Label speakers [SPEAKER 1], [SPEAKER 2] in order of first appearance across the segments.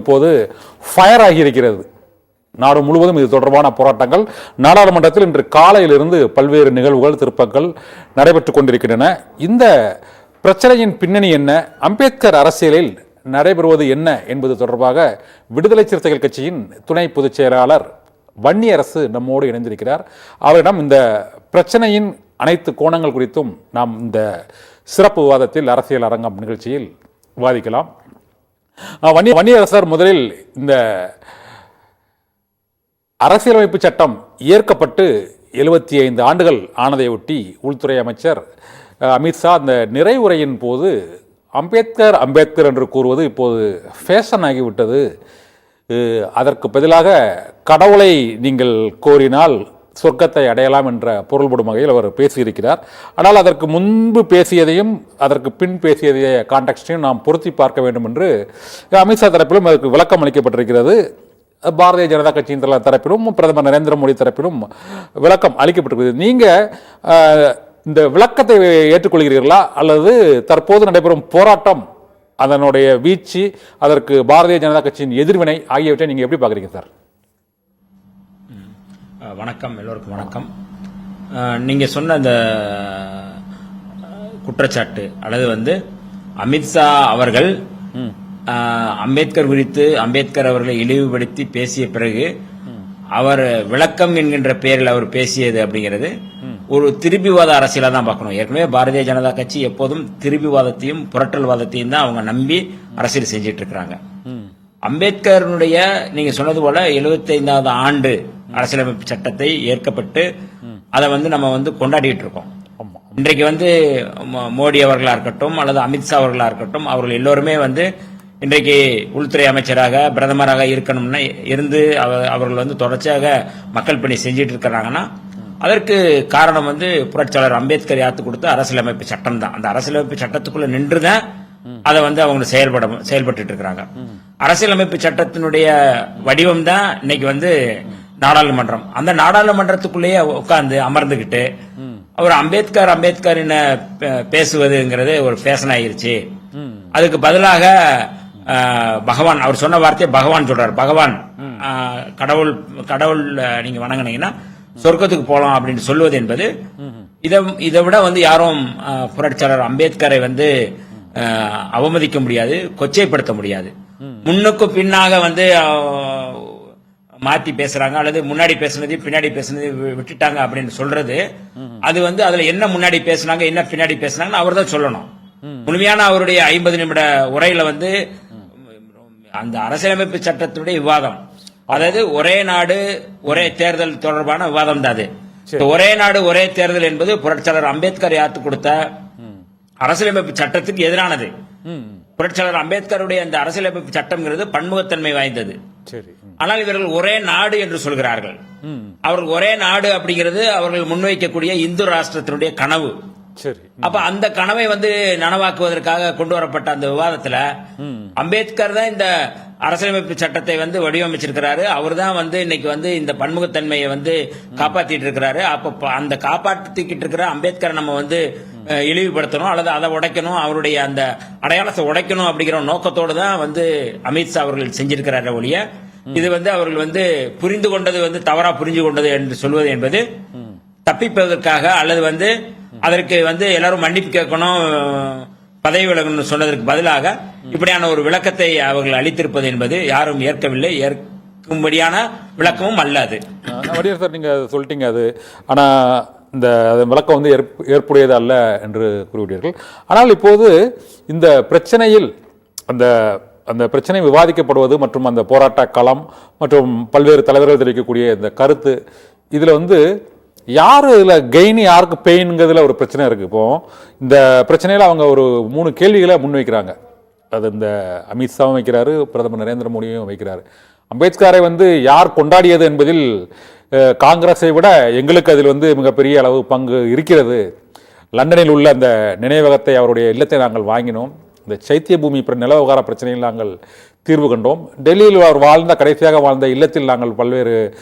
[SPEAKER 1] இப்போது ஃபயர் ஆகியிருக்கிறது நாடு முழுவதும் இது தொடர்பான போராட்டங்கள். நாடாளுமன்றத்தில் இன்று காலையிலிருந்து பல்வேறு நிகழ்வுகள் திருப்பங்கள் நடைபெற்றுக் கொண்டிருக்கின்றன. இந்த பிரச்சனையின் பின்னணி என்ன? அம்பேத்கர் அரசியலில் நடைபெறுவது என்ன என்பது தொடர்பாக விடுதலை சிறுத்தைகள் கட்சியின் துணை பொதுச் செயலாளர் வன்னியரசு நம்மோடு இணைந்திருக்கிறார். அவரிடம் இந்த பிரச்சனையின் அனைத்து கோணங்கள் குறித்தும் நாம் இந்த சிறப்பு விவாதத்தில் அரசியல் அரங்கம் நிகழ்ச்சியில் விவாதிக்கலாம். வன்னிய வன்னி வன்னியரசர் முதலில் இந்த அரசியலமைப்பு சட்டம் ஏற்கப்பட்டு எழுபத்தி ஐந்து ஆண்டுகள் ஆனதையொட்டி உள்துறை அமைச்சர் அமித்ஷா அந்த நிறைவுரையின் போது அம்பேத்கர் அம்பேத்கர் என்று கூறுவது இப்போது ஃபேஷன் ஆகிவிட்டது. அதற்கு பதிலாக கடவுளை நீங்கள் கோரினால் சொர்க்கத்தை அடையலாம் என்ற பொருள்படும் வகையில் அவர் பேசியிருக்கிறார். ஆனால் அதற்கு முன்பு பேசியதையும் அதற்கு பின் பேசியதைய கான்டெக்ட்டையும் நாம் பொருத்தி பார்க்க வேண்டும் என்று அமித்ஷா தரப்பிலும் அதற்கு விளக்கம் அளிக்கப்பட்டிருக்கிறது. பாரதிய ஜனதா கட்சியின் தரப்பிலும் பிரதமர் நரேந்திர மோடி தரப்பிலும் விளக்கம் அளிக்கப்பட்டிருக்கிறது. நீங்கள் இந்த விளக்கத்தை ஏற்றுக்கொள்கிறீர்களா? அல்லது தற்போது நடைபெறும் போராட்டம் அதனுடைய வீச்சு அதற்கு பாரதிய ஜனதா கட்சியின் எதிர்வினை ஆகியவற்றை நீங்கள் எப்படி பார்க்குறீங்க சார்?
[SPEAKER 2] வணக்கம் எல்லோருக்கும் வணக்கம். அஹ் நீங்க சொன்ன அந்த குற்றச்சாட்டு அல்லது வந்து அமித்ஷா அவர்கள் அம்பேத்கர் குறித்து அம்பேத்கர் அவர்களை இழிவுபடுத்தி பேசிய பிறகு அவர் விளக்கம் என்கின்ற பெயரில் அவர் பேசியது அப்படிங்கிறது. ஒரு திருப்பிவாத அரசியலா தான் பார்க்கணும். ஏற்கனவே பாரதிய ஜனதா கட்சி எப்போதும் திருப்பிவாதத்தையும் புரட்டல்வாதத்தையும் தான் அவங்க நம்பி அரசியல் செஞ்சிட்டு இருக்கிறாங்க அம்பேத்கருடைய நீங்க சொன்னது போல 75வது ஆண்டு அரசியலமைப்பு சட்டத்தை ஏற்கப்பட்டு அதை வந்து நம்ம வந்து கொண்டாடிட்டு இருக்கோம். இன்றைக்கு வந்து மோடி அவர்களா இருக்கட்டும் அல்லது அமித்ஷா அவர்களா இருக்கட்டும் அவர்கள் எல்லோருமே வந்து இன்றைக்கு உள்துறை அமைச்சராக பிரதமராக இருக்கணும்னா இருந்து அவ- அவர்கள் வந்து தொடர்ச்சியாக மக்கள் பணி செஞ்சிட்டு இருக்கிறாங்கன்னா அதற்கு காரணம் வந்து புரட்சியாளர் அம்பேத்கர் யாத்து கொடுத்த அரசியலமைப்பு சட்டம் தான். அந்த அரசியலமைப்பு சட்டத்துக்குள்ள நின்றுதான் அதை வந்து அவங்க செயல்பட செயல்பட்டு இருக்கிறாங்க. அரசியலமைப்பு சட்டத்தினுடைய வடிவம் தான் இன்னைக்கு வந்து நாடாளுமன்றம். அந்த நாடாளுமன்றத்துக்குள்ளேயே உட்கார்ந்து அமர்ந்துகிட்டு அவர் அம்பேத்கர் அம்பேத்கர் பேசுவதுங்கிறது ஒரு ஃபேஷன் ஆயிருச்சு. அதுக்கு பதிலாக பகவான் அவர் சொன்ன வார்த்தையை பகவான் சொல்றாரு. பகவான் கடவுள் கடவுள் நீங்க வணங்குனீங்கன்னா சொர்க்கத்துக்கு போலாம் அப்படின்னு சொல்லுவது என்பது இதை இதை விட வந்து யாரும் புரட்சியாளர் அம்பேத்கரை வந்து அவமதிக்க முடியாது கொச்சைப்படுத்த முடியாது. முன்னுக்கு பின்னாக வந்து மாத்தி பேசுறாங்க அல்லது முன்னாடி பேசுனதையும் பின்னாடி பேசுனதையும் வி- விட்டுட்டாங்க அப்படின்னு சொல்றது. அது வந்து அதுல என்ன முன்னாடி பேசுனாங்க என்ன பின்னாடி பேசுனாங்கன்னு அவர் தான் சொல்லணும். முழுமையான அவருடைய ஐம்பது நிமிட உரையில வந்து அந்த அரசியலமைப்பு சட்டத்தினுடைய விவாதம். அதாவது ஒரே நாடு ஒரே தேர்தல் தொடர்பான விவாதம் தான் அது. ஒரே நாடு ஒரே தேர்தல் என்பது புரட்சியாளர் அம்பேத்கர் யாத்து கொடுத்த அரசியலமைப்பு சட்டத்துக்கு எதிரானது. புரட்சியாளர் அம்பேத்கருடைய அந்த அரசியலமைப்பு சட்டம்ங்கிறது பன்முகத்தன்மை வாய்ந்தது. ஆனால் இவர்கள் ஒரே நாடு என்று சொல்கிறார்கள். அவர்கள் ஒரே நாடு அப்படிங்கிறது அவர்கள் முன்வைக்கக்கூடிய இந்து ராஷ்டிரத்தினுடைய கனவு.
[SPEAKER 1] சரி
[SPEAKER 2] அப்ப அந்த கனவை வந்து நனவாக்குவதற்காக கொண்டு வரப்பட்ட அந்த விவாதத்துல அம்பேத்கர் தான் இந்த அரசியலமைப்பு சட்டத்தை வந்து வடிவமைச்சிருக்கிறாரு. அவர் தான் வந்து இன்னைக்கு வந்து இந்த பன்முகத்தன்மையை வந்து காப்பாத்திட்டு இருக்கிறாரு அப்ப அந்த காப்பாத்திக்கிட்டு இருக்கிற அம்பேத்கரை நம்ம வந்து இழிவுபடுத்தணும் அல்லது அதை உடைக்கணும் அவருடைய அந்த அடையாளத்தை உடைக்கணும் அப்படிங்கிற நோக்கத்தோடு தான் வந்து அமித்ஷா அவர்கள் செஞ்சிருக்கிறாரு ஒழிய இது வந்து அவர்கள் வந்து புரிந்து கொண்டது வந்து தவறா புரிஞ்சு கொண்டது என்று சொல்வது என்பது தப்பிப்பதற்காக அல்லது வந்து அதற்கு வந்து எல்லாரும் மன்னிப்பு கேட்கணும் பதவி விலகணும்னு சொன்னதற்கு பதிலாக இப்படியான ஒரு விளக்கத்தை அவர்கள் அளித்திருப்பது என்பது யாரும் ஏற்கவில்லை. ஏற்கும்படியான விளக்கமும் அல்ல அது
[SPEAKER 1] அஹ் சார் நீங்க சொல்லிட்டீங்க அது. ஆனா இந்த அது விளக்கம் வந்து ஏற்ப- ஏற்புடையது அல்ல என்று கூறுகிறீர்கள் ஆனால் இப்போது இந்த பிரச்சனையில் அந்த அந்த பிரச்சனை விவாதிக்கப்படுவது மற்றும் அந்த போராட்ட களம் மற்றும் பல்வேறு தலைவர்கள் தெரிவிக்கக்கூடிய இந்த கருத்து இதில் வந்து யார் இதில் கெயின் யாருக்கு பெயின்ங்கிறதுல ஒரு பிரச்சனை இருக்குது இப்போ இந்த பிரச்சனையில் அவங்க ஒரு மூணு கேள்விகளை முன்வைக்கிறாங்க. அது இந்த அமித்ஷாவும் வைக்கிறாரு பிரதமர் நரேந்திர மோடியும் வைக்கிறாரு. அம்பேத்கரை வந்து யார் கொண்டாடியது என்பதில் காங்கிரஸை விட எங்களுக்கு அதில் வந்து மிகப்பெரிய அளவு பங்கு இருக்கிறது. லண்டனில் உள்ள அந்த நினைவகத்தை அவருடைய இல்லத்தை நாங்கள் வாங்கினோம். இந்த சைத்திய பூமி நில விவகார பிரச்சனையில் நாங்கள் தீர்வு கண்டோம். டெல்லியில் அவர் வாழ்ந்த கடைசியாக வாழ்ந்த இல்லத்தில் நாங்கள் பல்வேறு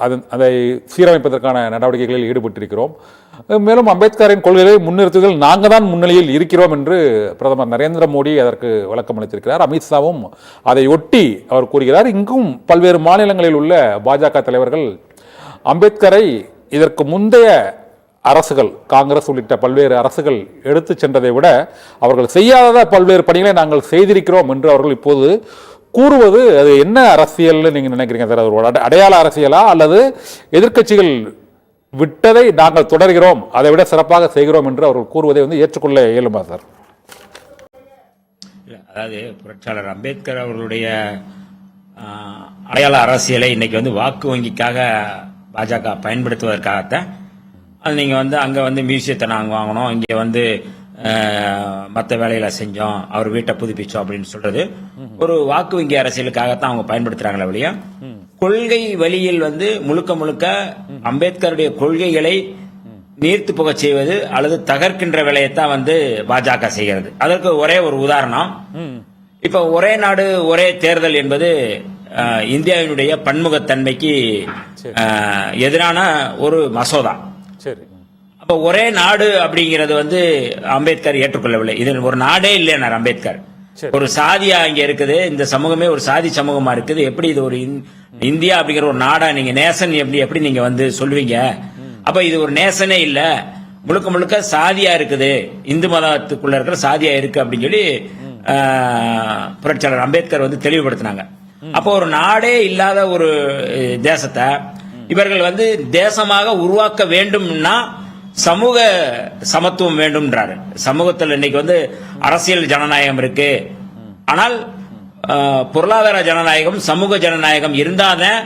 [SPEAKER 1] அதன்- அதை சீரமைப்பதற்கான நடவடிக்கைகளில் ஈடுபட்டிருக்கிறோம். மேலும் அம்பேத்கரின் கொள்கைகளை முன்னிறுத்துதல் நாங்கள் தான் முன்னிலையில் இருக்கிறோம் என்று பிரதமர் நரேந்திர மோடி அதற்கு விளக்கம் அளித்திருக்கிறார். அமித்ஷாவும் அதை ஒட்டி அவர் கூறுகிறார். இங்கும் பல்வேறு மாநிலங்களில் உள்ள பாஜக தலைவர்கள் அம்பேத்கரை இதற்கு முந்தைய அரசுகள் காங்கிரஸ் உள்ளிட்ட பல்வேறு அரசுகள் எடுத்து சென்றதை விட அவர்கள் செய்யாத பல்வேறு பணிகளை நாங்கள் செய்திருக்கிறோம் என்று அவர்கள் இப்போது கூறுவது அது என்ன அரசியல்னு நீங்கள் நினைக்கிறீங்க சார்? அது ஒரு அடையாள அரசியலா அல்லது எதிர்க்கட்சிகள் விட்டதை நாங்கள் தொடர்கிறோம் அதை விட சிறப்பாக செய்கிறோம் என்று அவர்கள் கூறுவதை வந்து ஏற்றுக்கொள்ள இயலுமா சார்?
[SPEAKER 2] அதாவது புரட்சியாளர் அம்பேத்கர் அவர்களுடைய அடையாள அரசியலை இன்னைக்கு வந்து வாக்கு வங்கிக்காக பாஜக பயன்படுத்துவதற்காகத்தான் அது நீங்கள் வந்து அங்கே வந்து மியூசியத்தை நாங்கள் வாங்கினோம் இங்கே வந்து மற்ற வேலைகளை செஞ்சோம். அவர் வீட்டை புதுப்பிச்சோம் அப்படின்னு சொல்றது. ஒரு வாக்கு வங்கி அரசியலுக்காகத்தான் அவங்க பயன்படுத்துறாங்களே வழியா கொள்கை வழியில் வந்து முழுக்க முழுக்க அம்பேத்கருடைய கொள்கைகளை நீர்த்து புகச் செய்வது அல்லது தகர்க்கின்ற வேலையைத்தான் வந்து பாஜக செய்கிறது. அதற்கு ஒரே ஒரு உதாரணம். இப்ப ஒரே நாடு ஒரே தேர்தல் என்பது இந்தியாவினுடைய பன்முகத்தன்மைக்கு எதிரான ஒரு மசோதா.
[SPEAKER 1] சரி.
[SPEAKER 2] அப்ப ஒரே நாடு அப்படிங்கிறது வந்து அம்பேத்கர் ஏற்றுக்கொள்ளவில்லை. இது ஒரு நாடே இல்லைனார் அம்பேத்கர். ஒரு சாதியா இங்க இருக்குது இந்த சமூகமே ஒரு சாதி சமூகமா இருக்குது எப்படி இது ஒரு இந்- இந்தியா அப்படிங்கிற ஒரு நாடா நீங்க நேசன் எப்படி எப்படி நீங்க வந்து சொல்வீங்க? அப்ப இது ஒரு நேசனே இல்ல. முழுக்க முழுக்க சாதியா இருக்குது. இந்து மதத்துக்குள்ள இருக்கிற சாதியா இருக்கு அப்படின்னு சொல்லி புரட்சியாளர் அம்பேத்கர் வந்து தெளிவுபடுத்தினாங்க. அப்போ ஒரு நாடே இல்லாத ஒரு தேசத்தை இவர்கள் வந்து தேசமாக உருவாக்க வேண்டும்னா சமூக சமத்துவம் வேண்டும்ன்றாரு. சமூகத்தில் இன்னைக்கு வந்து அரசியல் ஜனநாயகம் இருக்கு. ஆனால் பொருளாதார ஜனநாயகம் சமூக ஜனநாயகம் இருந்தாதான்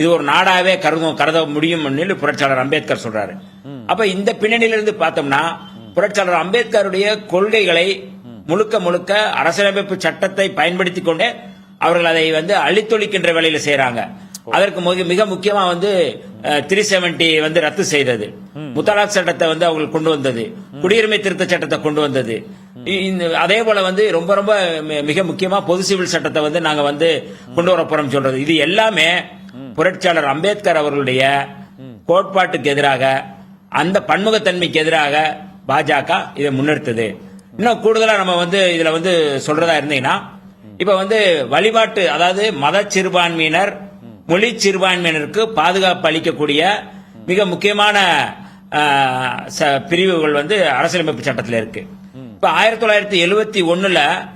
[SPEAKER 2] இது ஒரு நாடாவே கருதும் கருத முடியும் புரட்சியாளர் அம்பேத்கர் சொல்றாரு. அப்ப இந்த பின்னணியிலிருந்து பார்த்தோம்னா புரட்சியாளர் அம்பேத்கருடைய கொள்கைகளை முழுக்க முழுக்க அரசியலமைப்பு சட்டத்தை பயன்படுத்தி கொண்டே அவர்கள் அதை வந்து அழித்தொழிக்கின்ற வேலையில் செய்யறாங்க அதற்கு மிக- மிக முக்கியமா வந்து த்ரீ செவன்டி வந்து ரத்து செய்தது. முத்தலாக் சட்டத்தை வந்து அவங்க கொண்டு வந்தது. குடியுரிமை திருத்த சட்டத்தை கொண்டு வந்தது. அதே போல வந்து ரொம்ப ரொம்ப மிக முக்கியமா பொது சிவில் சட்டத்தை வந்து நாங்க வந்து கொண்டு வர போறோம் சொல்றது. இது எல்லாமே புரட்சியாளர் அம்பேத்கர் அவர்களுடைய கோட்பாட்டுக்கு எதிராக அந்த பன்முகத்தன்மைக்கு எதிராக பாஜக இதை முன்னிறுத்துது. இன்னும் கூடுதலா நம்ம வந்து இதுல வந்து சொல்றதா இருந்தீங்கன்னா இப்ப வந்து வழிபாட்டு அதாவது மத சிறுபான்மையினர் மொழி சிறுபான்மையினருக்கு பாதுகாப்பு அளிக்கக்கூடிய மிக முக்கியமான ச- பிரிவுகள் வந்து அரசியலமைப்பு சட்டத்தில் இருக்கு. இப்ப ஆயிரத்தி தொள்ளாயிரத்தி எழுபத்தி ஒண்ணுல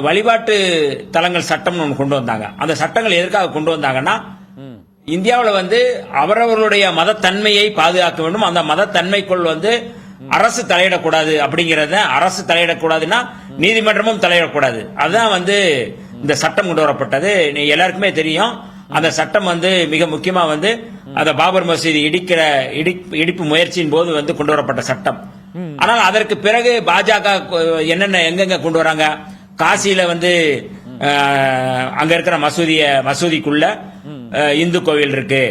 [SPEAKER 2] வழிபாட்டு தலங்கள் சட்டம்னு ஒன்று கொண்டு வந்தாங்க. அந்த சட்டங்கள் எதற்காக கொண்டு வந்தாங்கன்னா இந்தியாவில் வந்து அவரவர்களுடைய மதத்தன்மையை பாதுகாக்க வேண்டும். அந்த மதத்தன்மைக்குள் வந்து அரசு தலையிடக்கூடாது அப்படிங்கறத அரசு தலையிடக்கூடாதுன்னா நீதிமன்றமும் தலையிடக்கூடாது. அதுதான் வந்து இந்த சட்டம் கொண்டு வரப்பட்டது. எல்லாருக்குமே தெரியும். அந்த சட்டம் வந்து மிக முக்கியமா வந்து அந்த பாபர் மசூதி இடிக்கிற இடிப்- இடிப்பு முயற்சியின் போது வந்து கொண்டு வரப்பட்ட சட்டம். ஆனால் அதற்கு பிறகு பாஜக என்னென்ன எங்கெங்க கொண்டு வராங்க? காசியில வந்து அங்க இருக்கிற மசூதிய மசூதிக்குள்ள இந்து கோவில் இருக்கு.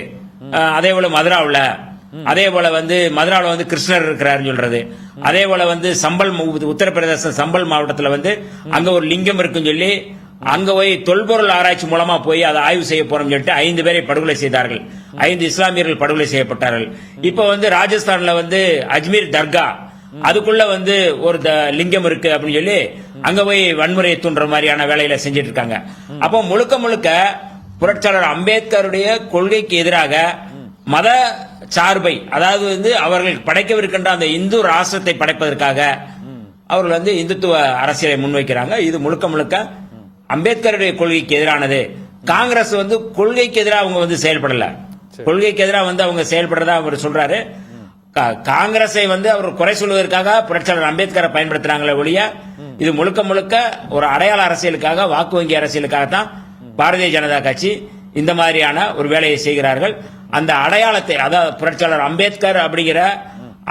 [SPEAKER 2] அதே போல மதுராவில். அதே போல வந்து மதுராவில் வந்து கிருஷ்ணர் இருக்கிறாருன்னு சொல்றது. அதே போல வந்து சம்பல் உத்தரப்பிரதேச சம்பல் மாவட்டத்தில் வந்து அங்க ஒரு லிங்கம் இருக்குன்னு சொல்லி அங்க போய் தொல்பொருள் ஆராய்ச்சி மூலமா போய் அதை ஆய்வு செய்ய போறோம் சொல்லிட்டு ஐந்து பேரை படுகொலை செய்தார்கள். ஐந்து இஸ்லாமியர்கள் படுகொலை செய்யப்பட்டார்கள். இப்ப வந்து ராஜஸ்தான்ல வந்து அஜ்மீர் தர்கா அதுக்குள்ள வந்து ஒரு த- லிங்கம் இருக்கு அப்படின்னு சொல்லி அங்க போய் வன்முறையை தூண்டுற மாதிரியான வேலையில செஞ்சிட்டு இருக்காங்க. அப்போ முழுக்க முழுக்க புரட்சியாளர் அம்பேத்கருடைய கொள்கைக்கு எதிராக மத சார்பை அதாவது வந்து அவர்கள் படைக்கவிருக்கின்ற அந்த இந்து ராஷ்டிரத்தை படைப்பதற்காக அவர்கள் வந்து இந்துத்துவ அரசியலை முன்வைக்கிறாங்க. இது முழுக்க முழுக்க அம்பேத்கருடைய கொள்கைக்கு எதிரானது. காங்கிரஸ் வந்து கொள்கைக்கு எதிராக அவங்க வந்து செயல்படல. கொள்கைக்கு எதிராக வந்து அவங்க செயல்படுறதா அவர் சொல்றாரு. காங்கிரஸை வந்து அவர் குறை சொல்வதற்காக புரட்சியாளர் அம்பேத்கரை பயன்படுத்துறாங்களே ஒழிய இது முழுக்க முழுக்க ஒரு அடையாள அரசியலுக்காக வாக்கு வங்கி அரசியலுக்காக தான் பாரதிய ஜனதா கட்சி இந்த மாதிரியான ஒரு வேலையை செய்கிறார்கள். அந்த அடையாளத்தை அதாவது புரட்சியாளர் அம்பேத்கர் அப்படிங்கிற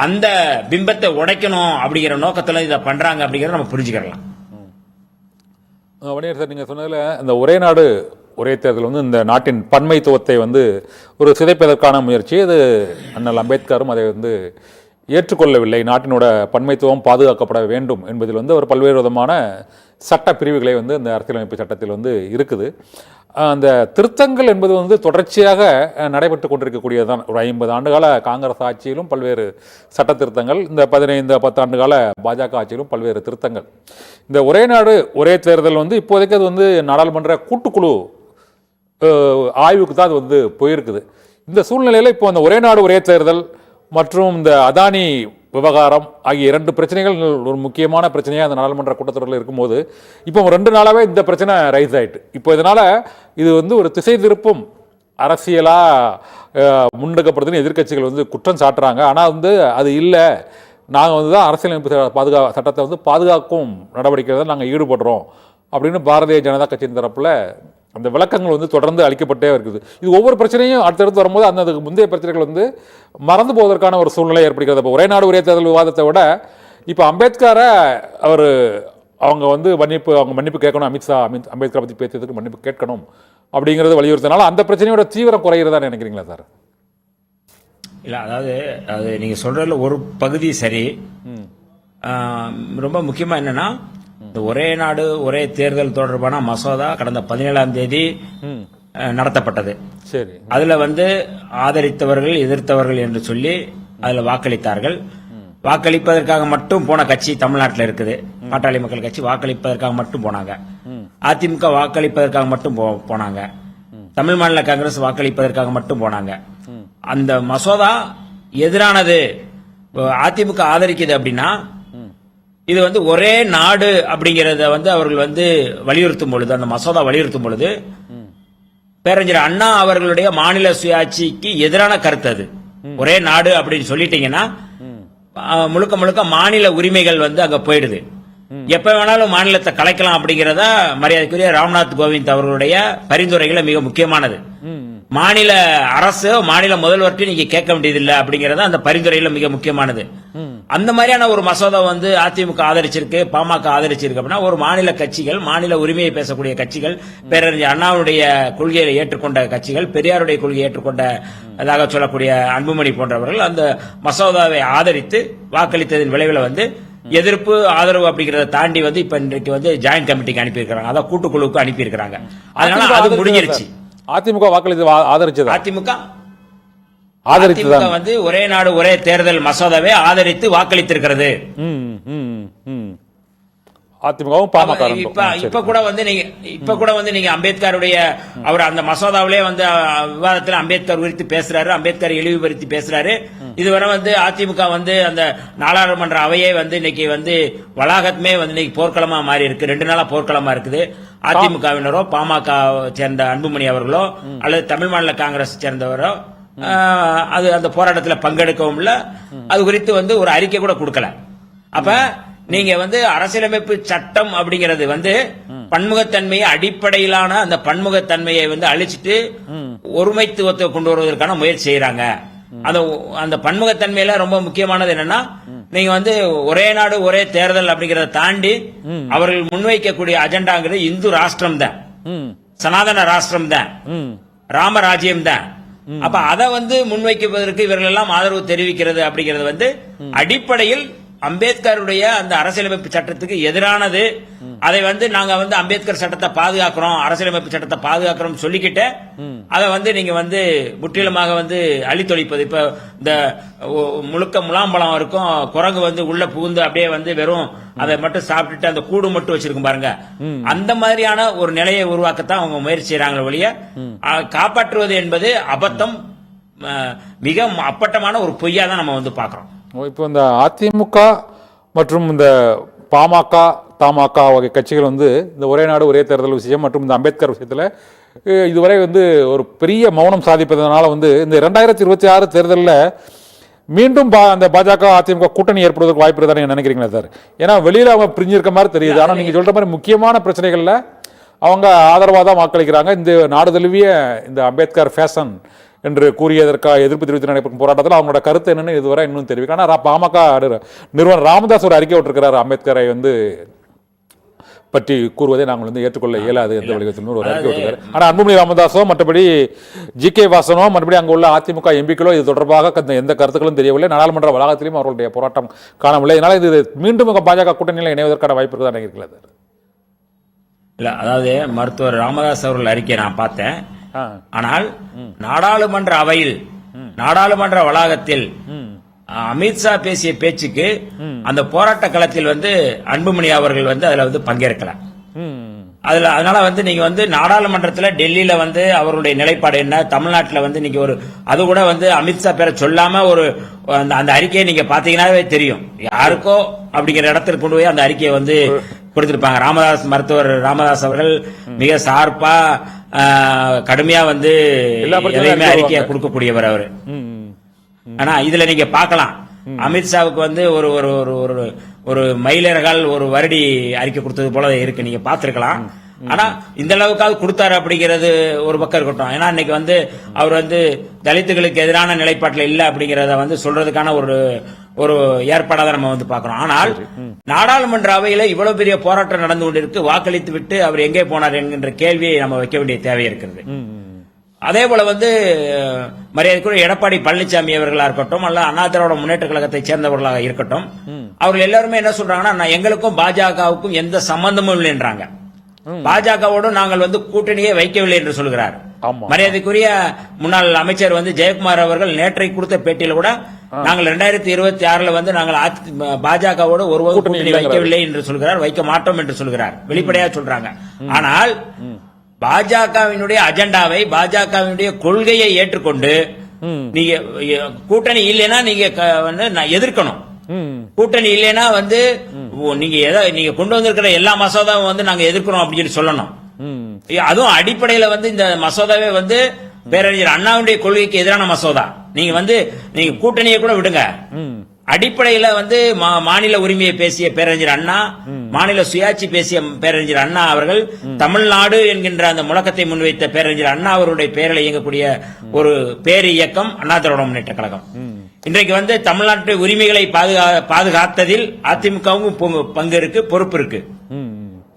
[SPEAKER 2] அந்த பிம்பத்தை உடைக்கணும் அப்படிங்கிற நோக்கத்துல இதை பண்றாங்க அப்படிங்கறத நம்ம புரிஞ்சுக்கலாம்
[SPEAKER 1] வணிகர் சார். நீங்கள் சொன்னதில் இந்த ஒரே நாடு ஒரே தேர்தல் வந்து இந்த நாட்டின் பன்மைத்துவத்தை வந்து ஒரு சிதைப்பதற்கான முயற்சி. இது அண்ணல் அம்பேத்கரும் அதை வந்து ஏற்றுக்கொள்ளவில்லை. நாட்டினோட பன்மைத்துவம் பாதுகாக்கப்பட வேண்டும் என்பதில் வந்து அவர் பல்வேறு விதமான சட்ட பிரிவுகளை வந்து இந்த அரசியலமைப்பு சட்டத்தில் வந்து இருக்குது. அந்த திருத்தங்கள் என்பது வந்து தொடர்ச்சியாக நடைபெற்று கொண்டிருக்கக்கூடியது தான் ஒரு ஐம்பது ஆண்டுகால காங்கிரஸ் ஆட்சியிலும் பல்வேறு சட்ட திருத்தங்கள் இந்த பதினைந்து பத்தாண்டு கால பாஜக ஆட்சியிலும் பல்வேறு திருத்தங்கள். இந்த ஒரே நாடு ஒரே தேர்தல் வந்து இப்போதைக்கு அது வந்து நாடாளுமன்ற கூட்டுக்குழு ஆய்வுக்கு தான் அது வந்து போயிருக்குது. இந்த சூழ்நிலையில் இப்போ அந்த ஒரே நாடு ஒரே தேர்தல் மற்றும் இந்த அதானி விவகாரம் ஆகிய இரண்டு பிரச்சனைகள் ஒரு முக்கியமான பிரச்சனையாக அந்த நாடாளுமன்ற கூட்டத்தொடரில் இருக்கும்போது இப்போ ரெண்டு நாளாகவே இந்த பிரச்சனை ரைஸ் ஆயிட்டு. இப்போ இதனால் இது வந்து ஒரு திசை திருப்பும் அரசியலாக முன்னெடுக்கப்படுதுன்னு எதிர்க்கட்சிகள் வந்து குற்றம் சாட்டுறாங்க. ஆனால் வந்து அது இல்லை. நாங்கள் வந்து தான் அரசியலமைப்பு பாதுகா சட்டத்தை வந்து பாதுகாக்கும் நடவடிக்கையில் நாங்கள் ஈடுபடுறோம். அப்படின்னு பாரதிய ஜனதா கட்சியின் தரப்பில் அந்த விளக்கங்கள் வந்து தொடர்ந்து அளிக்கப்பட்டே இருக்குது. இது ஒவ்வொரு பிரச்சனையும் அடுத்தடுத்து வரும்போது அந்த அதுக்கு முந்தைய பிரச்சனைகள் வந்து மறந்து போவதற்கான ஒரு சூழ்நிலை ஏற்படுகிறது. இப்போ ஒரே நாடு ஒரே தேர்தல் விவாதத்தை விட இப்போ அம்பேத்கரை அவர் அவங்க வந்து மன்னிப்பு அவங்க மன்னிப்பு கேட்கணும் அமித்ஷா அமித் அம்பேத்கரை பற்றி பேசியதுக்கு மன்னிப்பு கேட்கணும் அப்படிங்கிறது வலியுறுத்தினால அந்த பிரச்சனையோட தீவிரம் குறைகிறதா நினைக்கிறீங்களா சார்?
[SPEAKER 2] இல்ல அதாவது அது நீங்க சொல்றதுல ஒரு பகுதி சரி. ரொம்ப முக்கியமா என்னன்னா இந்த ஒரே நாடு ஒரே தேர்தல் தொடர்பான மசோதா கடந்த பதினேழாம் தேதி நடத்தப்பட்டது.
[SPEAKER 1] சரி.
[SPEAKER 2] அதுல வந்து ஆதரித்தவர்கள் எதிர்த்தவர்கள் என்று சொல்லி அதுல வாக்களித்தார்கள். வாக்களிப்பதற்காக மட்டும் போன கட்சி தமிழ்நாட்டில் இருக்குது. பாட்டாளி மக்கள் கட்சி வாக்களிப்பதற்காக மட்டும் போனாங்க. அதிமுக வாக்களிப்பதற்காக மட்டும் போனாங்க. தமிழ் மாநில காங்கிரஸ் வாக்களிப்பதற்காக மட்டும் போனாங்க. அந்த மசோதா எதிரானது அதிமுக ஆதரிக்குது அப்படின்னா இது வந்து ஒரே நாடு அப்படிங்கிறத வந்து அவர்கள் வந்து வலியுறுத்தும் பொழுது அந்த மசோதா வலியுறுத்தும் பொழுது பேரறிஞர் அண்ணா அவர்களுடைய மாநில சுயாட்சிக்கு எதிரான கருத்து அது. ஒரே நாடு அப்படின்னு சொல்லிட்டீங்கன்னா முழுக்க முழுக்க மாநில உரிமைகள் வந்து அங்க போயிடுது. எப்ப வேணாலும் மாநிலத்தை கலைக்கலாம் அப்படிங்கிறதா மரியாதைக்குரிய ராம்நாத் கோவிந்த் அவர்களுடைய பரிந்துரைகளை மிக முக்கியமானது. மாநில அரசு மாநில முதல்வர்கிட்ட நீங்க கேட்க வேண்டியதில்லை அப்படிங்கறது அந்த பரிந்துரையில மிக முக்கியமானது. அந்த மாதிரியான ஒரு மசோதா வந்து அதிமுக ஆதரிச்சிருக்கு பாமக ஆதரிச்சிருக்கு அப்படின்னா ஒரு மாநில கட்சிகள் மாநில உரிமையை பேசக்கூடிய கட்சிகள் பேரறிஞர் அண்ணாவுடைய கொள்கையை ஏற்றுக்கொண்ட கட்சிகள் பெரியாருடைய கொள்கையை ஏற்றுக்கொண்ட அதாக சொல்லக்கூடிய அன்புமணி போன்றவர்கள் அந்த மசோதாவை ஆதரித்து வாக்களித்ததன் விளைவில் வந்து எதிர்ப்பு ஆதரவு அப்படிங்கறத தாண்டி வந்து இப்ப இன்றைக்கு வந்து ஜாயிண்ட் கமிட்டிக்கு அனுப்பியிருக்கிறாங்க. அதான் கூட்டுக்குழுவுக்கு அனுப்பியிருக்கிறாங்க. அதனால அது முடிஞ்சிருச்சு.
[SPEAKER 1] சார்? அதிமுக வாக்களித்து ஆதரிச்சதா?
[SPEAKER 2] அதிமுக? அதிமுக வந்து ஒரே நாடு ஒரே தேர்தல் மசோதாவை ஆதரித்து வாக்களித்திருக்கிறது.
[SPEAKER 1] அதிமுகவும் பாமக
[SPEAKER 2] இப்ப இப்ப கூட வந்து நீங்க இப்ப கூட வந்து நீங்க அம்பேத்கருடைய அவர் அந்த மசோதாவிலே வந்து விவாதத்துல அம்பேத்கர் குறித்து பேசுறாரு அம்பேத்கர் இழிவுபடுத்தி பேசுறாரு. இதுவரை வந்து அதிமுக வந்து அந்த நாடாளுமன்ற அவையே வந்து இன்னைக்கு வந்து வளாகத்துமே வந்து இன்னைக்கு போர்க்களமா மாறி இருக்கு ரெண்டு நாளா போர்க்களமா இருக்குது. அதிமுகவினரோ பாமக சேர்ந்த அன்புமணி அவர்களோ அல்லது தமிழ் மாநில காங்கிரஸ் சேர்ந்தவரோ அது அந்த போராட்டத்துல பங்கெடுக்கவும் இல்ல. அது குறித்து வந்து ஒரு அறிக்கை கூட கொடுக்கல. அப்ப நீங்க வந்து அரசியலமைப்பு சட்டம் அப்படிங்கிறது வந்து பன்முகத்தன்மையை அடிப்படையிலான அந்த பன்முகத்தன்மையை வந்து அழிச்சிட்டு ஒருமைத்துவத்தை கொண்டு வருவதற்கான முயற்சி செய்யறாங்க அந்த அந்த பன்முகத்தன்மையில ரொம்ப முக்கியமானது என்னன்னா நீங்க வந்து ஒரே நாடு ஒரே தேர்தல் அப்படிங்கறத தாண்டி அவர்கள் முன்வைக்கக்கூடிய அஜெண்டாங்கிறது இந்து ராஷ்டிரம் தான் சனாதன ராஷ்டிரம் தான் ராமராஜ்யம் தான் அப்ப அதை வந்து முன்வைக்குவதற்கு இவர்கள் எல்லாம் ஆதரவு தெரிவிக்கிறது அப்படிங்கிறது வந்து அடிப்படையில் அம்பேத்கருடைய அந்த அரசியலமைப்பு சட்டத்துக்கு எதிரானது. அதை வந்து நாங்க வந்து அம்பேத்கர் சட்டத்தை பாதுகாக்கிறோம் அரசியலமைப்பு சட்டத்தை பாதுகாக்கிறோம் சொல்லிக்கிட்டு அதை வந்து நீங்க வந்து முற்றிலுமாக வந்து அழித்தொழிப்பது. இப்ப இந்த முழுக்க முலாம்பழம் இருக்கும் குரங்கு வந்து உள்ள புகுந்து அப்படியே வந்து வெறும் அதை மட்டும் சாப்பிட்டுட்டு அந்த கூடு மட்டும் வச்சிருக்கும் பாருங்க. அந்த மாதிரியான ஒரு நிலையை உருவாக்கத்தான் அவங்க முயற்சி செய்யறாங்களே ஒழிய காப்பாற்றுவது என்பது அபத்தம் மிக அப்பட்டமான ஒரு பொய்யா தான் நம்ம வந்து பாக்குறோம்
[SPEAKER 1] இப்போ இந்த அதிமுக மற்றும் இந்த பாமக தமாக வகை கட்சிகள் வந்து இந்த ஒரே நாடு ஒரே தேர்தல் விஷயம் மற்றும் இந்த அம்பேத்கர் விஷயத்தில் இதுவரை வந்து ஒரு பெரிய மௌனம் சாதிப்பதனால வந்து இந்த ரெண்டாயிரத்தி இருபத்தி ஆறு தேர்தலில் மீண்டும் பா அந்த பாஜக அதிமுக கூட்டணி ஏற்படுவதற்கு வாய்ப்பு இருக்குதா நீங்க நினைக்கிறீங்களா சார்? ஏன்னா வெளியில் அவங்க பிரிஞ்சிருக்க மாதிரி தெரியுது. ஆனால் நீங்கள் சொல்கிற மாதிரி முக்கியமான பிரச்சனைகளில் அவங்க ஆதரவாக தான் வாக்களிக்கிறாங்க. இந்த நாடு தழுவிய இந்த அம்பேத்கர் ஃபேஷன் என்று கூறியதற்காக எதிர்ப்பு தெரிவித்து நடைபெறும் போராட்டத்தில் அவங்களோட கருத்து என்னன்னு இதுவரை இன்னும் தெரிவிக்க ஆனால் பாமக நிறுவனர் ராமதாஸ் ஒரு அறிக்கை விட்டிருக்கிறார். அம்பேத்கரை வந்து பற்றி கூறுவதை நாங்கள் வந்து ஏற்றுக்கொள்ள இயலாது எந்த வடிவத்திலும் ஒரு அறிக்கை விட்டுருக்காரு. ஆனால் அன்புமணி ராமதாஸோ மற்றபடி ஜி கே வாசனோ மற்றபடி அங்கே உள்ள அதிமுக எம்பிக்களோ இது தொடர்பாக எந்த கருத்துக்களும் தெரியவில்லை. நாடாளுமன்ற வளாகத்திலும் அவர்களுடைய போராட்டம் காணவில்லை. இதனால் இது மீண்டும் பாஜக கூட்டணியில் இணைவதற்கான வாய்ப்பு இருக்குதான் நினைக்கிறீங்களா
[SPEAKER 2] இல்ல அதாவது மருத்துவர் ராமதாஸ் அவர்கள் அறிக்கையை நான் பார்த்தேன். ஆனால் நாடாளுமன்ற அவையில் நாடாளுமன்ற வளாகத்தில் அமித்ஷா பேசிய பேச்சுக்கு அந்த போராட்ட களத்தில் வந்து அன்புமணி அவர்கள் வந்து அதுல வந்து பங்கேற்கல.
[SPEAKER 1] ம்.
[SPEAKER 2] அதுல அதனால வந்து நீங்க வந்து நாடாளுமன்றத்துல டெல்லியில வந்து அவருடைய நிலைப்பாடு என்ன தமிழ்நாட்டுல வந்து நீங்க ஒரு அது கூட வந்து அமித்ஷா பேரை சொல்லாம ஒரு அந்த அந்த அறிக்கையை நீங்க பாத்தீங்கன்னாவே தெரியும். யாருக்கோ அப்படிங்கிற இடத்துல கொண்டு போய் அந்த அறிக்கையை வந்து கொடுத்திருப்பாங்க. ராமதாஸ் மருத்துவர் ராமதாஸ் அவர்கள் மிக சார்பா கடுமையா வந்து எதையுமே
[SPEAKER 1] அறிக்கை
[SPEAKER 2] அறிக்கையை கொடுக்கக்கூடியவர் அவரு. ஆனா இதுல நீங்க பார்க்கலாம். அமித்ஷாவுக்கு வந்து ஒரு ஒரு ஒரு ஒரு மயிலர்கள் ஒரு வருடி அறிக்கை கொடுத்தது போல இருக்கு. நீங்க பார்த்திருக்கலாம். ஆனா இந்த அளவுக்காவது கொடுத்தாரு அப்படிங்கிறது ஒரு பக்கம் இருக்கட்டும். ஏன்னா இன்னைக்கு வந்து அவர் வந்து தலித்துகளுக்கு எதிரான நிலைப்பாட்டில் இல்ல அப்படிங்கறத வந்து சொல்றதுக்கான ஒரு ஒரு ஏற்பாடா தான் நம்ம வந்து பாக்குறோம் ஆனால் நாடாளுமன்ற அவையில இவ்வளவு பெரிய போராட்டம் நடந்து கொண்டிருக்கு. வாக்களித்து விட்டு அவர் எங்கே போனார் என்கின்ற கேள்வியை நம்ம வைக்க வேண்டிய தேவை இருக்கிறது. அதே போல வந்து மரியாதைக்குரிய எடப்பாடி பழனிசாமி அவர்களா இருக்கட்டும் அல்ல அண்ணா திராவிட முன்னேற்ற கழகத்தை சேர்ந்தவர்களாக இருக்கட்டும் அவர்கள் எல்லாருமே என்ன சொல்றாங்கன்னா எங்களுக்கும் பாஜகவுக்கும் எந்த சம்பந்தமும் இல்லைன்றாங்க பாஜகவோடு நாங்கள் வந்து கூட்டணியே வைக்கவில்லை என்று சொல்கிறார். மரியாதைக்குரிய முன்னாள் அமைச்சர் வந்து ஜெயக்குமார் அவர்கள் நேற்றை கொடுத்த பேட்டியில கூட நாங்கள் ரெண்டாயிரத்தி இருபத்தி ஆறுல வந்து நாங்கள் பாஜகவோடு ஒருவரும்
[SPEAKER 1] கூட்டணி.
[SPEAKER 2] வைக்கவில்லை. என்று சொல்கிறார் வைக்க மாட்டோம் என்று சொல்கிறார். வெளிப்படையா சொல்றாங்க. ஆனால் பாஜகவினுடைய அஜெண்டாவை பாஜகவினுடைய கொள்கையை ஏற்றுக்கொண்டு. நீங்க கூட்டணி இல்லைன்னா நீங்க வந்து நான் எதிர்க்கணும். கூட்டணி இல்லைன்னா வந்து நீங்க எதை நீங்க கொண்டு வந்திருக்கிற எல்லா மசோதாவும் வந்து நாங்க எதிர்க்கிறோம் அப்படின்னு சொல்லி சொல்லணும் அதுவும் அடிப்படையில வந்து இந்த மசோதாவே வந்து பேரறிஞர் அண்ணாவுடைய கொள்கைக்கு எதிரான மசோதா. நீங்க வந்து நீங்க கூட்டணியை கூட விடுங்க. அடிப்படையில வந்து மாநில உரிமையை பேசிய பேரறிஞர் அண்ணா மாநில சுயாட்சி பேசிய பேரறிஞர் அண்ணா அவர்கள் தமிழ்நாடு என்கின்ற அந்த முழக்கத்தை முன்வைத்த பேரறிஞர் அண்ணா அவருடைய பெயரில் இயங்கக்கூடிய ஒரு பேர் இயக்கம் அண்ணா திராவிட முன்னேற்ற கழகம். இன்றைக்கு வந்து தமிழ்நாட்டு உரிமைகளை பாதுகா- பாதுகாத்ததில் அதிமுகவும் பங்கு- இருக்கு பொறுப்பு இருக்கு.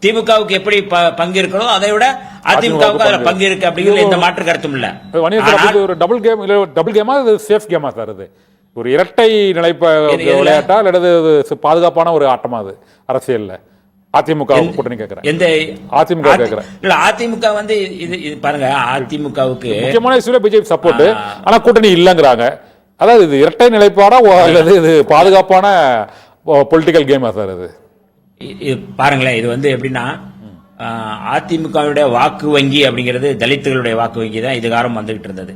[SPEAKER 2] திமுகவுக்கு எப்படி பங்கு இருக்கிறதோ அதை விட அதிமுகவுக்கு அதுல பங்கு. இருக்கு அப்படிங்கிறது எந்த மாற்று கருத்தும் இல்ல.
[SPEAKER 1] ஒரு டபுள் கேம் டபுள் கேமா சேஃப் கேமா சார் இது ஒரு இரட்டை நிலைப்ப விளையாட்டா அல்லது பாதுகாப்பான ஒரு ஆட்டமா அது அரசியல்ல. அதிமுக கூட்டணி கேட்கிறேன்
[SPEAKER 2] எந்த
[SPEAKER 1] அதிமுக
[SPEAKER 2] அதி-
[SPEAKER 1] கேட்கிறேன்.
[SPEAKER 2] இல்ல அதிமுக வந்து இது இது பாருங்க அதிமுகவுக்கு
[SPEAKER 1] முக்கியமான இஷ்யூல பிஜேபி சப்போர்ட் ஆனா கூட்டணி இல்லைங்கிறாங்க. அதாவது இது இரட்டை நிலைப்பாடா அல்லது இது பாதுகாப்பான பொலிட்டிக்கல் கேமா சார் இது
[SPEAKER 2] பாருங்களேன் இது வந்து எப்படின்னா அதிமுகவுடைய வாக்கு வங்கி அப்படிங்கிறது தலித்துகளுடைய வாக்கு வங்கி தான் இதுகாரம் வந்துகிட்டு இருந்தது.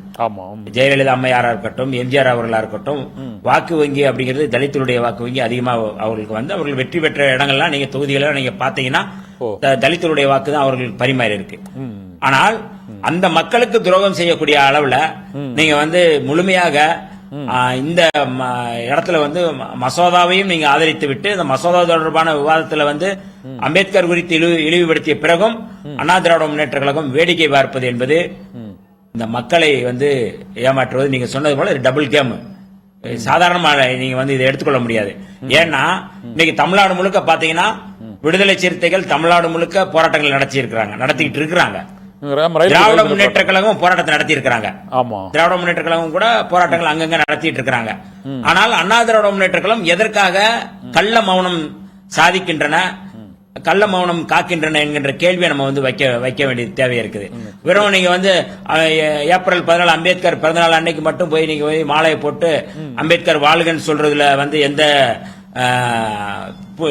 [SPEAKER 2] ஜெயலலிதா அம்மையாரா இருக்கட்டும் எம்ஜிஆர் அவர்களா இருக்கட்டும் வாக்கு வங்கி அப்படிங்கிறது தலித்துடைய வாக்கு வங்கி அதிகமா அவர்களுக்கு வந்து அவர்கள் வெற்றி பெற்ற இடங்கள்லாம் நீங்க தொகுதிகளை நீங்க பாத்தீங்கன்னா தலித்துடைய வாக்கு தான் அவர்களுக்கு பரிமாறி இருக்கு. ஆனால் அந்த மக்களுக்கு துரோகம் செய்யக்கூடிய அளவுல நீங்க வந்து முழுமையாக இந்த இடத்துல வந்து மசோதாவையும் நீங்க ஆதரித்து விட்டு இந்த மசோதா தொடர்பான விவாதத்துல வந்து அம்பேத்கர் குறித்து இழிவு இழிவுபடுத்திய பிறகும் அண்ணா திராவிட முன்னேற்ற கழகம் வேடிக்கை பார்ப்பது என்பது இந்த மக்களை வந்து ஏமாற்றுவது. நீங்க சொன்னது போல டபுள் கேம் சாதாரணமா நீங்க வந்து இதை எடுத்துக்கொள்ள முடியாது. ஏன்னா இன்னைக்கு தமிழ்நாடு முழுக்க பாத்தீங்கன்னா விடுதலை சிறுத்தைகள் தமிழ்நாடு முழுக்க போராட்டங்கள் நடத்தி இருக்கிறாங்க நடத்திக்கிட்டு இருக்கிறாங்க. திராவிட முன்னேற்ற கழகம் போராட்டத்தை நடத்தி இருக்கிறாங்க
[SPEAKER 1] ஆமா.
[SPEAKER 2] திராவிட முன்னேற்ற கழகம் கூட போராட்டங்கள் அங்கங்க நடத்திட்டு இருக்கிறாங்க ஆனால் அண்ணா திராவிட முன்னேற்ற கழகம் எதற்காக கள்ள மௌனம் சாதிக்கின்றன கள்ள மௌனம் காக்கின்றன என்கின்ற கேள்வியை நம்ம வந்து வைக்க வைக்க வேண்டிய தேவை இருக்குது. வெறும் நீங்க வந்து ஏப்ரல் பதினாலு அம்பேத்கர் பிறந்தநாள் அன்னைக்கு மட்டும் போய் நீங்க போய் மாலையை போட்டு அம்பேத்கர் வாழ்கன்னு சொல்றதுல வந்து எந்த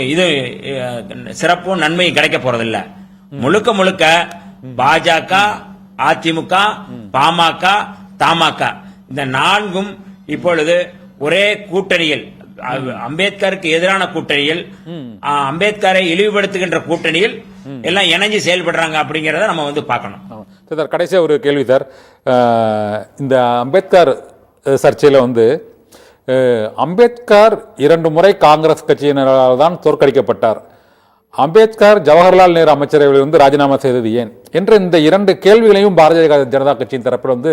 [SPEAKER 2] இது சிறப்பும் நன்மையும் கிடைக்க போறதில்ல. முழுக்க முழுக்க பாஜக அதிமுக பாமக தமாக. இந்த நான்கும் இப்பொழுது ஒரே கூட்டணியில் அம்பேத்கருக்கு எதிரான கூட்டணியில் அம்பேத்கரை இழிவுபடுத்துகின்ற கூட்டணியில் எல்லாம் இணைஞ்சு செயல்படுறாங்க அப்படிங்கறத நம்ம வந்து பார்க்கணும்.
[SPEAKER 1] சார் கடைசியாக ஒரு கேள்வி சார். இந்த அம்பேத்கர் சர்ச்சையில் வந்து அம்பேத்கர் இரண்டு முறை காங்கிரஸ் கட்சியினரால் தான் தோற்கடிக்கப்பட்டார். அம்பேத்கர் ஜவஹர்லால் நேரு அமைச்சரவையில் வந்து ராஜினாமா செய்தது ஏன்? என்ற இந்த இரண்டு கேள்விகளையும் பாரதிய ஜனதா கட்சியின் தரப்பில் வந்து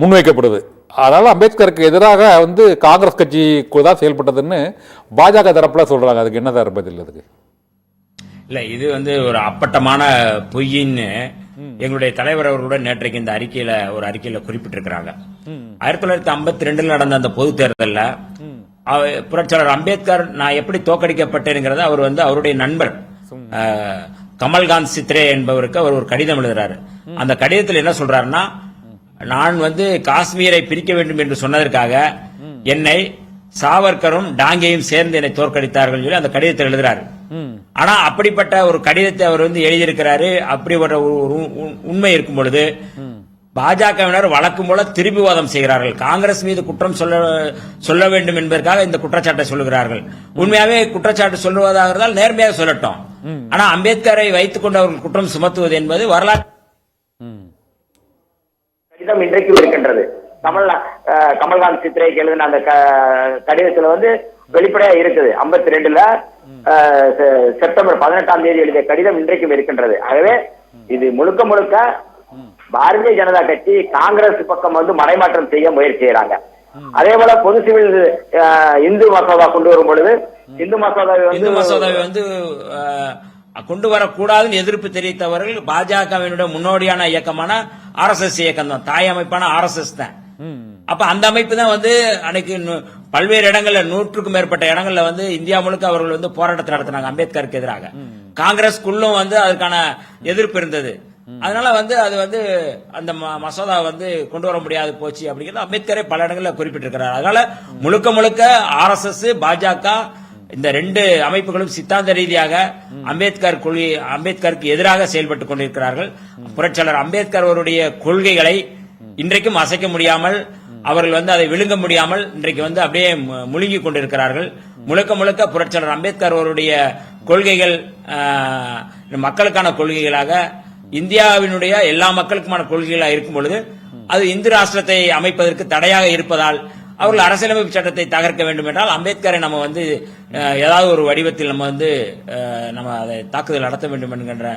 [SPEAKER 1] முன்வைக்கப்படுது. அதனால அம்பேத்கருக்கு எதிராக வந்து காங்கிரஸ் கட்சி தான் செயல்பட்டதுன்னு பாஜக தரப்புல சொல்றாங்க. அதுக்கு என்ன சார் பதில் அதுக்கு?
[SPEAKER 2] இல்ல இது வந்து ஒரு அப்பட்டமான பொய்ன்னு எங்களுடைய தலைவர் அவர்களுடன் நேற்றைக்கு இந்த அறிக்கையில ஒரு அறிக்கையில குறிப்பிட்டிருக்கிறாங்க. ஆயிரத்தி தொள்ளாயிரத்தி ஐம்பத்தி ரெண்டுல நடந்த அந்த பொது தேர்தல்ல புரட்சியாளர் அம்பேத்கர் நான் எப்படி தோக்கடிக்கப்பட்டேங்கிறத அவர் வந்து அவருடைய நண்பர் கமல்காந்த் சித்ரே என்பவருக்கு அவர் ஒரு கடிதம் எழுதுறாரு. அந்த கடிதத்தில் என்ன சொல்றாருன்னா நான் வந்து காஷ்மீரை பிரிக்க வேண்டும் என்று சொன்னதற்காக என்னை சாவர்கரும் டாங்கேயும் சேர்ந்து என்னை தோற்கடித்தார்கள் சொல்லி அந்த கடிதத்தில் எழுதுறாரு. ஆனா அப்படிப்பட்ட ஒரு கடிதத்தை அவர் வந்து எழுதியிருக்கிறாரு அப்படிப்பட்ட ஒரு உண்மை இருக்கும் பொழுது பாஜகவினர் வழக்கம் போல திருப்பிவாதம் செய்கிறார்கள். காங்கிரஸ் மீது குற்றம் சொல்ல சொல்ல வேண்டும் என்பதற்காக இந்த குற்றச்சாட்டை சொல்லுகிறார்கள். உண்மையாவே குற்றச்சாட்டு சொல்லுவதாக இருந்தால் நேர்மையாக சொல்லட்டும். ஆனா அம்பேத்கரை வைத்துக் கொண்டு அவர்கள் குற்றம் சுமத்துவது என்பது வரலாற்று
[SPEAKER 3] கடிதம் இன்றைக்கு இருக்கின்றது. கமல் கமல்காந்த் சித்திரைக்கு எழுதின அந்த க- கடிதத்துல வந்து வெளிப்படையா இருக்குது. 52 ரெண்டுல செப்டம்பர் பதினெட்டாம் தேதி எழுதிய கடிதம் இன்றைக்கும் இருக்கின்றது. ஆகவே இது முழுக்க முழுக்க பாரதிய ஜனதா கட்சி காங்கிரஸ் பக்கம் வந்து மடைமாற்றம் செய்ய முயற்சி செய்யறாங்க அதே போல பொது சிவில் இந்து மசோதா கொண்டு வரும் பொழுது இந்து மசோதாவை
[SPEAKER 2] இந்து
[SPEAKER 3] வந்து
[SPEAKER 2] மசோதாவை வந்து கொண்டு வரக்கூடாதுன்னு எதிர்ப்பு தெரிவித்தவர்கள் பாஜகவினுடைய முன்னோடியான இயக்கமான ஆர்எஸ்எஸ் இயக்கம் தான் தாய் அமைப்பான ஆர்எஸ்எஸ் தான். அப்ப அந்த அமைப்பு தான் வந்து அன்னைக்கு பல்வேறு இடங்கள்ல நூற்றுக்கும் மேற்பட்ட இடங்கள்ல வந்து இந்தியா முழுக்க அவர்கள் வந்து போராட்டத்தை நடத்தினாங்க அம்பேத்கருக்கு எதிராக. காங்கிரஸ்க்குள்ளும் வந்து அதுக்கான எதிர்ப்பு இருந்தது. அதனால வந்து அது வந்து அந்த ம- மசோதா வந்து கொண்டு வர முடியாது போச்சு அப்படிங்கிறது அம்பேத்கரே பல இடங்களில் குறிப்பிட்டிருக்கிறார். அதனால முழுக்க முழுக்க ஆர்எஸ்எஸ் பாஜக இந்த ரெண்டு அமைப்புகளும் சித்தாந்த ரீதியாக அம்பேத்கர் கொள்கை அம்பேத்கருக்கு எதிராக செயல்பட்டுக் கொண்டிருக்கிறார்கள். புரட்சியாளர் அம்பேத்கர் அவருடைய கொள்கைகளை இன்றைக்கும் அசைக்க முடியாமல் அவர்கள் வந்து அதை விழுங்க முடியாமல் இன்றைக்கு வந்து அப்படியே முழுங்கி முழுங்கிக் கொண்டிருக்கிறார்கள். முழுக்க முழுக்க புரட்சியாளர் அம்பேத்கர் அவருடைய கொள்கைகள் ஆஹ், மக்களுக்கான கொள்கைகளாக இந்தியாவினுடைய எல்லா மக்களுக்குமான கொள்கைகளாக இருக்கும் பொழுது அது இந்து ராஷ்டிரத்தை அமைப்பதற்கு தடையாக இருப்பதால் அவர்கள் அரசியலமைப்பு சட்டத்தை தகர்க்க வேண்டும் என்றால் அம்பேத்கரை நம்ம வந்து ஏதாவது ஒரு வடிவத்தில் நம்ம வந்து நம்ம அதை தாக்குதல் நடத்த வேண்டும் என்கின்ற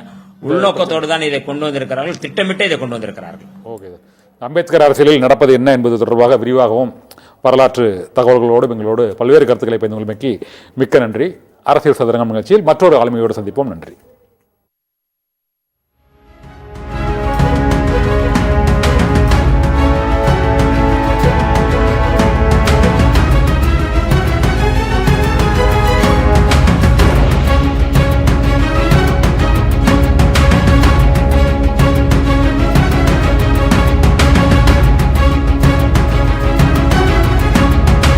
[SPEAKER 2] உள்நோக்கத்தோடு தான் இதை கொண்டு வந்திருக்கிறார்கள். திட்டமிட்டு இதை கொண்டு வந்திருக்கிறார்கள்.
[SPEAKER 1] ஓகே அம்பேத்கர் அரசியலில் நடப்பது என்ன என்பது தொடர்பாக விரிவாகவும் வரலாற்று தகவல்களோடு எங்களோடு பல்வேறு கருத்துக்களை பயந்து கொள்மைக்கு மிக்க நன்றி. அரசியல் சதுரங்கம் நிகழ்ச்சியில் மற்றொரு ஆளுமையோடு சந்திப்போம். நன்றி.